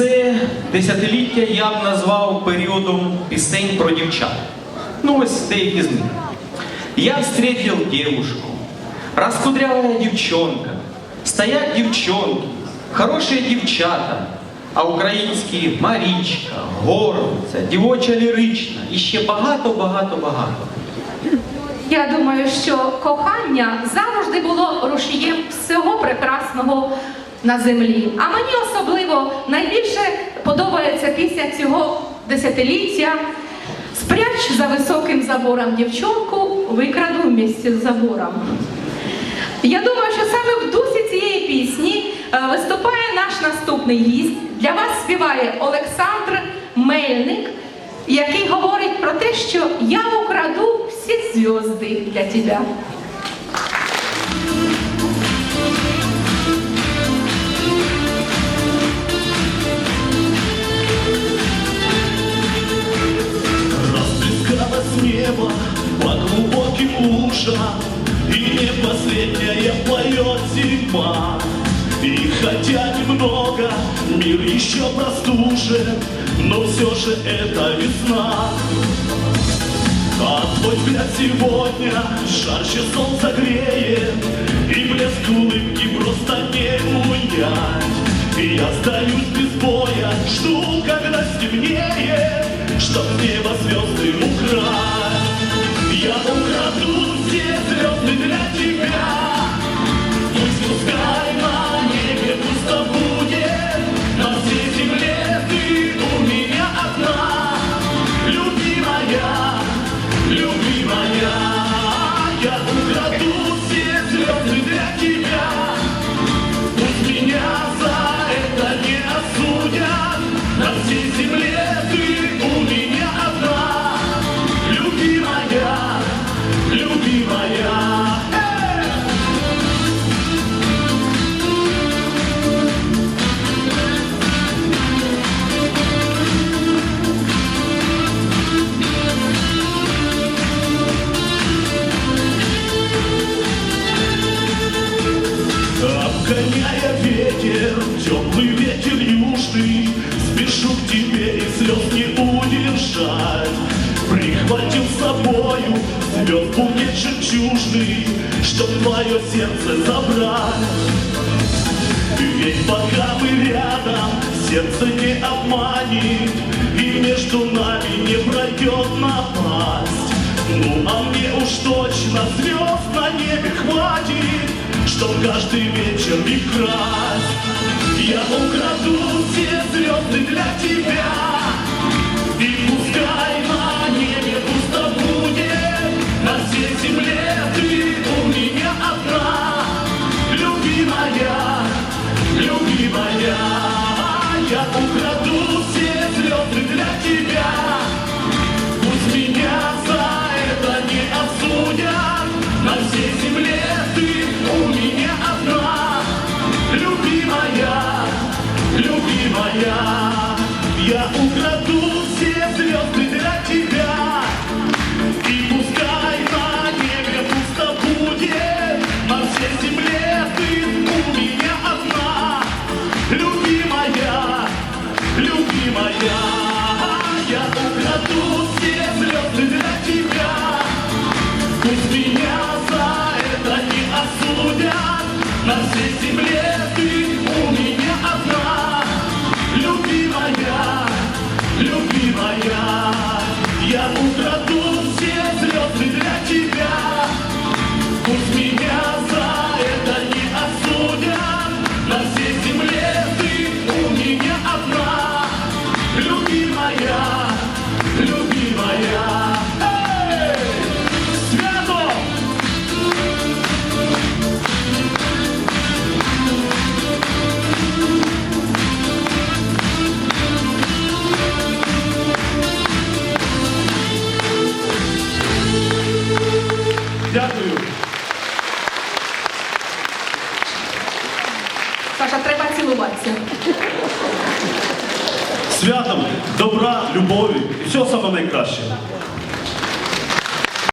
Це десятиліття я б назвав періодом пісень про дівчат. Ну, ось деякі з них. Я встретил девушку, раскудрявая девчонка, стоят девчонки, хорошие девчата, а українські Марічка, Горлиця, дівоча лірична і ще багато-багато-багато. Я думаю, що кохання завжди було рушієм всього прекрасного на землі. А мені особливо найбільше подобається пісня цього десятиліття. Спряч за високим забором дівчонку, викраду в місці з забором. Я думаю, що саме в дусі цієї пісні е, виступає наш наступний гість. Для вас співає Олександр Мельник, який говорить про те, що я украду всі зв'язки для тебе. Лужам И не последняя поет зима И хотя немного мир еще простужен Но все же это весна. А твой взгляд сегодня жарче солнца греет И блеск улыбки просто не унять. И я сдаюсь без боя, жду, когда стемнеет Чтоб с неба звезды украть Я украду все Обгоняя ветер, теплый ветер южный Спешу к тебе и слез не удержать. Прихватил с собою звезд букет жемчужный Чтоб твое сердце забрать. Ведь пока мы рядом, сердце не обманет И между нами не пройдет напасть. Ну а мне уж точно звезд на небе хватит Чтоб каждый вечер их красть Я украду все звезды для тебя. И пускай на небе пусто будет. На всей земле ты у меня одна. Любимая, любимая Я украду все звезды для тебя всей Саша, треба цілуватися. Святом, добра, любові і всього самого найкращого.